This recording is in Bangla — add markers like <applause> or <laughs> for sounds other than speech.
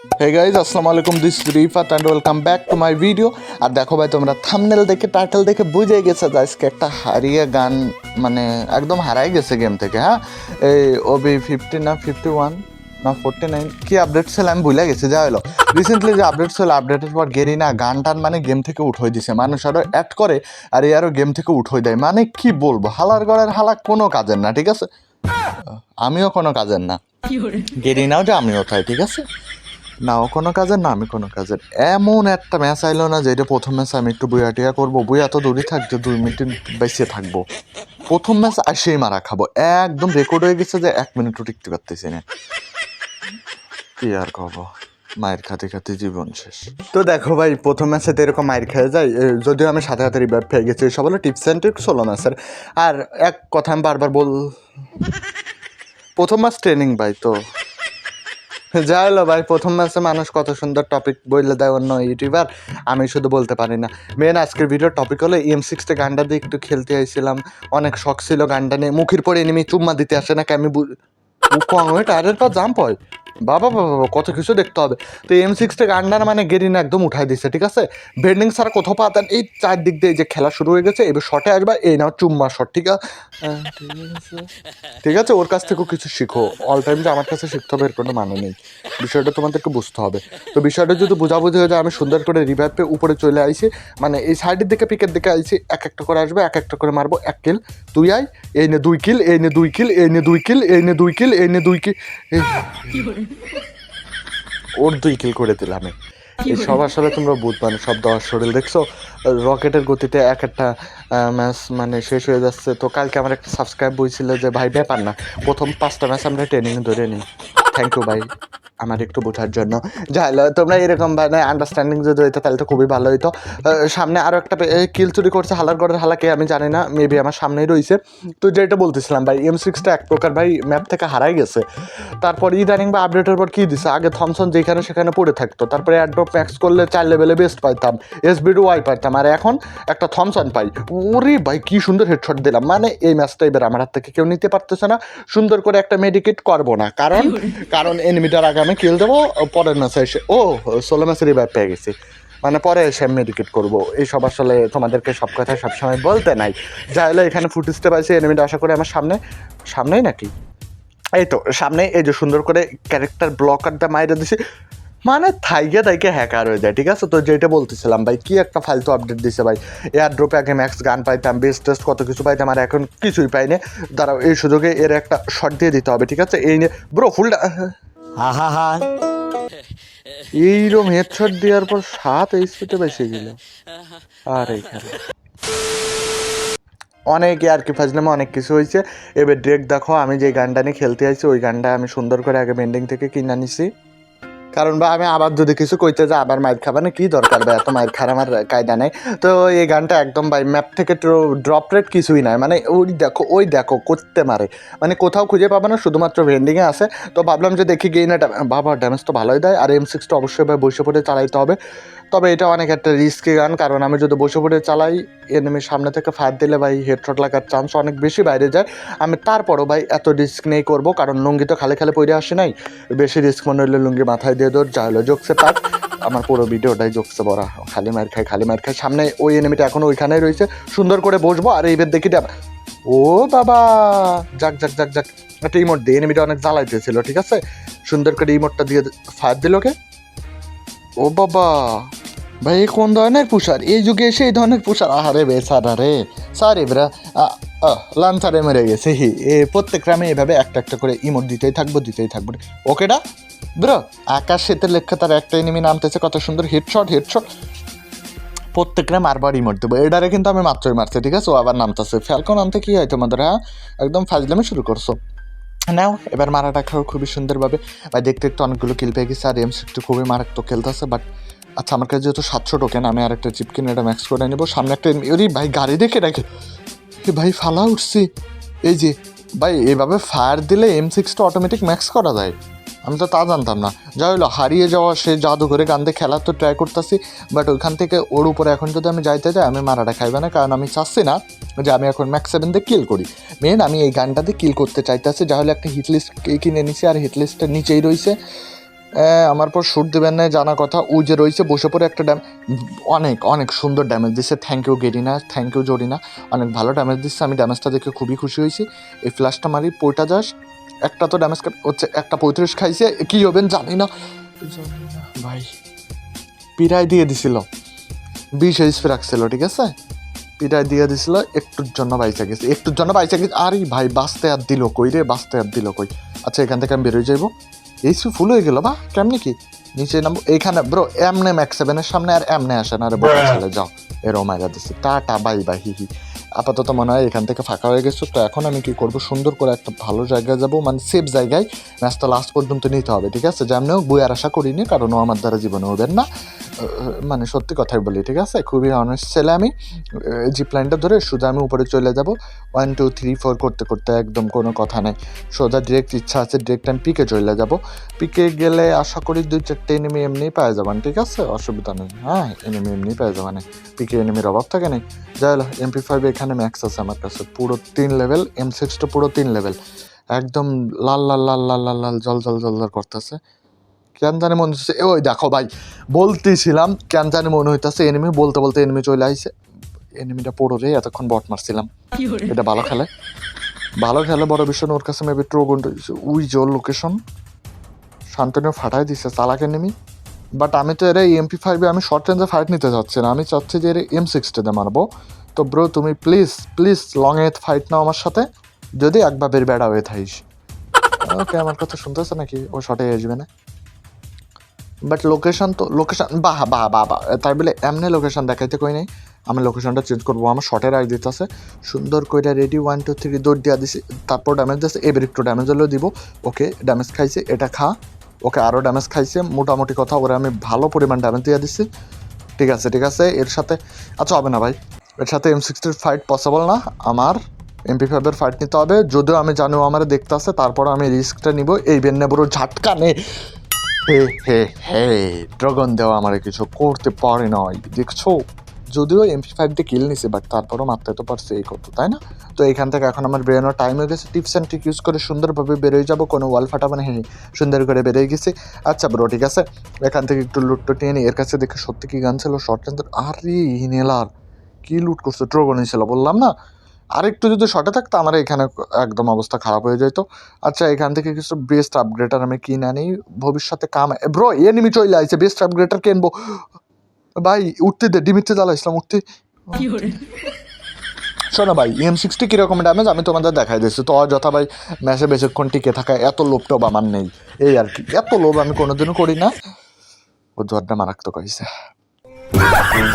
হে গাইজ আসসালামু আলাইকুম this Rifat and welcome back to my video আর দেখো ভাই তোমরা থামনেল দেখে টাইটেল দেখে বুঝে গেছে যে আজকে একটা হারিয়ে গান মানে একদম হারাই গেছে গেম থেকে হ্যাঁ? এই ওবি ফিফটি না ফিফটি ওয়ান না ফোরটি নাইন কি আপডেট ছিল আমি ভুলে গেছি যা হলো। রিসেন্টলি যে আপডেট ছিল আপডেটের পর গেরি না গান টান মানে গেম থেকে উঠোই দিছে। মানুষ আরও অ্যাড করে আর এ আরও গেম থেকে উঠোই দেয়। মানে কি বলব হালার গড়ের হালা কোনো কাজের না ঠিক আছে? আমিও কোনো কাজের না। গেরি নাও যে আমিও তাই ঠিক আছে? নাও কোনো কাজের না, আমি কোনো কাজের। এমন একটা ম্যাচ আইলো না যেটা প্রথম ম্যাচ আমি একটু বুয়া টিয়া করব। বুয়া এত দূরে থাকছে দুই মিনিট বেঁচে থাকব। প্রথম ম্যাচ আসেই মারা খাব। একদম রেকর্ড হয়ে গেছে যে এক মিনিটও টিকতে পারতেছি না। কি আর কব মায়ের খাতে খাতে জীবন শেষ। তো দেখো ভাই, প্রথম ম্যাচে তো এরকম মায়ের খেয়ে যাই যদিও আমি সাথে সাথে রিভাইভ পেয়ে গেছি। সব হলো টিপস অ্যান্ড ট্রিক্স হলো ম্যাচের আর এক কথা আমি বারবার বল প্রথম ম্যাচ ট্রেনিং ভাই তো। যা হলো ভাই, প্রথম ম্যাচে মানুষ কত সুন্দর টপিক বললে দেয় অন্য ইউটিউবার আমি শুধু বলতে পারি না। মেন আজকের ভিডিওর টপিক হলো এম সিক্সটা গানটা দিয়ে একটু খেলতে আইছিলাম, অনেক শখ ছিল গানটা নিয়ে, মুখের পরে এনিমি চুম্মা দিতে আসে না কি আমি কম টায়ারের পর জাম্প হয়। বাবা বাবা বাবা, কত কিছু দেখতে হবে। তো এম সিক্সটা আন্ডার মানে গেরিনা একদম উঠাই দিচ্ছে ঠিক আছে? বেন্ডিং ছাড়া কোথাও পাতেন এই চারদিক দিয়ে যে খেলা শুরু হয়ে গেছে এবার শটে আসবা এই নাও চুম্মা শট ঠিক আছে ঠিক আছে ওর কাছ থেকেও কিছু শিখো। অল টাইম যে আমার কাছে শিখতে হবে এর কোনো মানে নেই। বিষয়টা তোমাদেরকে বুঝতে হবে। তো বিষয়টা যদি বোঝাবুঝি হয়ে যায় আমি সুন্দর করে রিভাইভ পেয়ে উপরে চলে আইছি। মানে এই সাইডের দিকে পিকের দিকে আইছি এক একটা করে আসবে এক একটা করে মারবো এক কিল তুই আই এই নে দুই কিল এই নে দুই কিল এই নে দুই কিল এই নে দুই কিল এই নে দুই কিল ওর দুই কিল করে দিলাম এই সব আসলে তোমরা বুধ মানে সব দেওয়ার শরীর দেখছ? রকেটের গতিতে এক একটা ম্যাচ মানে শেষ হয়ে যাচ্ছে। তো কালকে আমার একটা সাবস্ক্রাইব বইছিল যে ভাই ব্যাপার না। প্রথম পাঁচটা ম্যাচ আমরা ট্রেনিং ধরে নিই। থ্যাংক ইউ ভাই আমার একটু বোঝার জন্য। যাই তোমরা এরকম মানে আন্ডারস্ট্যান্ডিং যদি হইতো তাহলে তো খুবই ভালো হইতো। সামনে আরও একটা কিল চুরি করছে হালার গড়ের হালাকে আমি জানি না মেবি আমার সামনেই রয়েছে তো যেটা বলতেছিলাম ভাই এম সিক্সটা এক প্রকার ভাই ম্যাপ থেকে হারাই গেছে। তারপর ইদানিং বা আপডেটের পর কী দিছে? আগে থমসন যেখানে সেখানে পড়ে থাকতো। তারপরে অ্যাড্রপ ম্যাক্স করলে চার লেভেলে বেস্ট পাইতাম এস বিডু ওয়াই পাইতাম আর এখন একটা থমসন পাই। ওরে ভাই কি সুন্দর হেডশট দিলাম। মানে এই ম্যাচটা এবার আমার হাত থেকে কেউ নিতে পারতেছে না। সুন্দর করে একটা মেডিকেট করব না। কারণ কারণ এনিমিটার আগে আমি কিল দেবো পরের ম্যাচে এসে, ও, ষোলো ম্যাচের রিভাইভ পেয়ে গেছি। মানে পরে এসে আমি মেডিকেট করব। এইসব আসলে তোমাদেরকে সব কথা সবসময় বলতে নাই। যা হলে, এখানে ফুটেজটা পাইছি এনিমিটা আশা করি আমার সামনে, সামনেই নাকি? এই তো, সামনে এই যে সুন্দর করে ক্যারেক্টার ব্লক ব্লকারটা মাইরে দিছি। মানে থাইকে থাইকে হ্যাকার হয়ে যায়, ঠিক আছে? তো যেটা বলতেছিলাম, ভাই, কি একটা ফালতু আপডেট দিছে ভাই। এয়ার ড্রপে আগে ম্যাক্স গান পাইতাম বেস্ট টেস্ট কত কিছু পাইতাম, আর এখন কিছুই পাইনি। দাঁড়াও, এই সুযোগে এর একটা শট দিয়ে দিতে হবে, ঠিক আছে? এই নিয়ে ব্রো ফুলটা এইরকম হেডশট দেওয়ার পর সাত স্পিডে বেঁচে গেল। আর এইখানে। অনেক আর কি ফাজলামে অনেক কিছু হয়েছে। এবার ড্রেক দেখো, আমি যে গানটা নিয়ে খেলতে আছি ওই গানটা আমি সুন্দর করে আগে বেন্ডিং থেকে কিনে নিছি কারণ বা আমি আবার যদি কিছু কইতে যে আবার মায়ের খাবার না কি দরকার বা এত মায়ের খার আমার কায়দা নেই। তো এই গানটা একদম ভাই ম্যাপ থেকে ড্রপ রেট কিছুই নাই। মানে ওই দেখো ওই দেখো, করতে মারে। মানে কোথাও খুঁজে পাবে না, শুধুমাত্র ভেন্ডিংয়ে আছে। তো ভাবলাম যে দেখি গেই না বাবা ড্যামেজ তো ভালোই দেয়। আর এম সিক্সটা অবশ্যই ভাই বসে পড়ে চালাইতে হবে। তবে এটা অনেক একটা রিস্কি গান, কারণ আমি যদি বসে পড়ে চালাই এনিমির সামনে থেকে ফায়ার দিলে ভাই হেডশট লাগার চান্স অনেক বেশি বাইরে যায়। আমি তারপরও ভাই এত রিস্ক নেই করব, কারণ লুঙ্গি তো খালি খালি পড়ে আসে নাই। বেশি রিস্ক মনে হলে লুঙ্গি মাথায় দিয়ে দৌড় যা হলো জোকসে পাক আমার পুরো ভিডিওটাই জোকসে বড়া খালি মার খাই খালি মার খাই সামনে ওই এনিমিটা এখনও ওইখানেই রয়েছে। সুন্দর করে বসবো আর এইবার দেখি ও বাবা! যাক যাক যাক যাক। একটা ইমোট দিয়ে এনিমিটা অনেক জ্বালাইতেছিল, ঠিক আছে? সুন্দর করে ইমোটটা দিয়ে ফায়ার দিল ওকে ও বাবা! ভাই এ কোন ধরনের পুষার এই যুগে এসে এই ধরনের পুষার আহারে বে সারা রে সারি ব্রা লাঞ্চারে মেরে গেছে, হি। এ, প্রত্যেক গ্রামে এভাবে একটা একটা করে ইমোট দিতেই থাকব দিতেই থাকব। ওকেটা ব্র আকাশ শীতের লেখা তার একটা এনিমি নামতেছে, কত সুন্দর হেডশট হেডশট গ্রাম আরবার ইমোট দেবো। এডারে কিন্তু আমি মাত্রই মারছি, ঠিক আছে? ও আবার নামতেছে। ফ্যালকো নামতে কি হয় তোমাদের হ্যাঁ? একদম ফাজলামি শুরু করছ। নাও, এবার মারাটা খাও খুবই সুন্দরভাবে। ভাই, দেখতে দেখতে অনেকগুলো কিল পেয়ে গেছে, আর এমস একটু খুবই মারাত্মক খেলতেছে বাট আচ্ছা আমার কাছে যেহেতু সাতশো টোকেন আমি আর একটা চিপ কিনে এটা ম্যাক্স করে নেব। সামনে একটা ওরে ভাই, গাড়ি দেখে রাখে। ভাই, ফালা উঠছি। এই যে, ভাই, এভাবে ফায়ার দিলে এম সিক্সটা অটোমেটিক ম্যাক্স করা যায়। আমি তো তা জানতাম না। যাই হলো, হারিয়ে যাওয়া সে জাদুঘরে গান দিয়ে খেলার তো ট্রাই করতেছি বাট ওইখান থেকে ওর উপরে এখন যদি আমি যাইতে যাই, আমি মারাটা খাইবে না, কারণ আমি চাচ্ছি না যে আমি এখন ম্যাক্স সেভেন দিয়ে কিল করি। মেন আমি এই গানটাতে কিল করতে চাইতেছি যা হলে একটা হিটলিস্ট কিনে নিছি, আর হিট লিস্টের নিচেই রয়েছে আমার পর শুট দেবেন না, জানা কথা। ওই যে রয়েছে, বসে পড়ে একটা ড্যাম অনেক অনেক সুন্দর ড্যামেজ দিচ্ছে thank you Garena thank you Zarina. অনেক ভালো ড্যামেজ দিচ্ছে আমি ড্যামেজটা দেখে খুবই খুশি হয়েছি। এই ফ্ল্যাশটা মারি, পইটা যাস। একটা তো ড্যামেজ হচ্ছে, একটা পঁয়ত্রিশ খাইছে। কি হবেন জানি না। ভাই পিরাই দিয়ে দিছিল। বিশ এইচপি রাখছিল, ঠিক আছে? পিরাই দিয়ে দিছিল, একটুর জন্য বাইচা গেছে। একটুর জন্য বাইচা গেছে। আরে ভাই, বাঁচতে আর দিল কই রে? বাঁচতে আর দিল কই? আচ্ছা এখান থেকে আমি বেরোয় যাইবো। এইচপি ফুল হয়ে গেল বা কেমনি কি? নিচে নামবো এখানে ব্রো এমনে ম্যাক্স সেভেনের সামনে আর এমনে আসে না আরে বড় ছেলে যাও। এরম মাইরা দিচ্ছে টাটা বাই বাই হি হি। আপাতত মনে হয় এখান থেকে ফাঁকা হয়ে গেছে তো এখন আমি কি করব? সুন্দর করে একটা ভালো জায়গায় যাব মানে সেফ জায়গায় ম্যাচটা লাস্ট পর্যন্ত নিতে হবে ঠিক আছে? যেমন হোক বই আর আশা করিনি কারণ ও আমার দ্বারা জীবনে হবেন না। মানে সত্যি কথাই বলি, ঠিক আছে? খুবই অনেস্ট ছেলে আমি। জিপ লাইনটা ধরে সোজা আমি উপরে চলে যাব। ওয়ান টু থ্রি ফোর করতে করতে একদম কোনো কথা নেই। সোজা ডিরেক্ট ইচ্ছা আছে ডিরেক্ট আমি পিকে চলে যাব। পিকে গেলে আশা করি দুই চারটে এনিমি এমনি পেয়ে যাবেন, ঠিক আছে? অসুবিধা নেই। হ্যাঁ এনিমি এমনি পেয়ে যাবেন পিকে এনিমির অভাব থাকে নেই। যাই হলো এমপি ফাইভ এখানে ম্যাক্স আছে আমার কাছে। পুরো তিন লেভেল এম সিক্সটা পুরো তিন লেভেল একদম লাল লাল লাল লাল লাল লাল, জল জল জল জল করতেছে। কেন জানি মনে হচ্ছে ওই দেখো ভাই বলতেছিলাম কেন জানি মনে হইতেছে এনিমি বলতে বলতে এনিমি চলে আইছে। এনিমিটা পড়ো রে এতক্ষণ বট মারছিলাম। এটা ভালো খেলে। ভালো খেলে বড় বিষয় ওর কাছে মেবি ট্রোগন উই জোর লোকেশন শান্তনু ফাটাই দিছে চালাক এনিমি বাট আমি তো এরা এমপি ফাইভে আমি শর্ট রেঞ্জে ফাইট নিতে চাচ্ছি না। আমি চাচ্ছি যে এর এম সিক্সটিতে মারবো। তো ব্রো তুমি please please long a fight নাও আমার সাথে। যদি একবার বের বেড়া হয়ে থাকিস। <laughs> ওকে আমার কথা শুনতেছে নাকি? ও শর্টে আসবে না। বাট লোকেশন তো লোকেশন বাহ বাহ বাহ বাহ তাই বলে এমনি লোকেশন দেখাইতে কই নাই। আমি লোকেশনটা চেঞ্জ করব, আমার শর্টের আই দিতেছে সুন্দর করে রেডি ওয়ান টু থ্রি দৌড় দিয়া দিছি। তারপর ড্যামেজ দিচ্ছে এবার একটু ড্যামেজ হলেও দিব। ওকে ড্যামেজ খাইছে, এটা খা। ওকে আরও ড্যামেজ খাইছে। মোটামুটি কথা ওরা আমি ভালো পরিমাণ ড্যামেজ দিয়ে দিচ্ছি ঠিক আছে ঠিক আছে, এর সাথে আচ্ছা হবে না ভাই। এর সাথে এম সিক্সটির ফাইট পসিবল না। আমার এমপি ফাইভের ফাইট নিতে হবে। যদিও আমি জানি ও আমার দেখতে আসে, তারপর আমি রিস্কটা নিব। এই বেন্নে বড় ঝাটকা নে হে হে হে ড্রাগন দেওয়া আমার কিছু করতে পারে নয় দেখছ? যদিও এমপি ফাইভ দিয়ে কিল নিছে বাট তারপরও মারতে তো পারছে এই করতো তাই না? তো এখান থেকে এখন আমার ব্রেনও টাইম হয়ে গেছে টিপস অ্যান্ড ট্রিক ইউজ করে সুন্দরভাবে বেরোয় যাব, কোনো ওয়াল ফাটাবো না হ্যাঁ সুন্দর করে বেরিয়ে গেছি। আচ্ছা ব্রো ঠিক আছে, এখান থেকে একটু লুটটো টেনে নিই। এর কাছে দেখে সত্যি কি গান ছিল শর্ট রেঞ্জের আরে হিনেলার কি লুট করছে ট্রোগনই ছিল, বললাম না? আরেকটু যদি শর্টে থাকতো আমার এখানে একদম অবস্থা খারাপ হয়ে যেত। আচ্ছা এখান থেকে কিছু বেস্ট আপগ্রেডার আমি কিনে আনি। ভবিষ্যতে কাম ব্রো এনিমি চলে আইছে বেস্ট আপগ্রেডার কিনবো ভাই উঠতে দে ডিমিতে জ্বালাইছিলাম উঠতে। শোনো ভাই এম সিক্সটি কীরকম ড্যামেজ আমি তোমাদের দেখাই দিচ্ছি। তো অযথা ভাই ম্যাচে বেশিক্ষণ টিকে থাকা এত লোভটাও আমার নেই। এই আর কি এত লোভ আমি কোনোদিনও করি না। ও জোরটা মারাত্মক হয়েছে わぁ!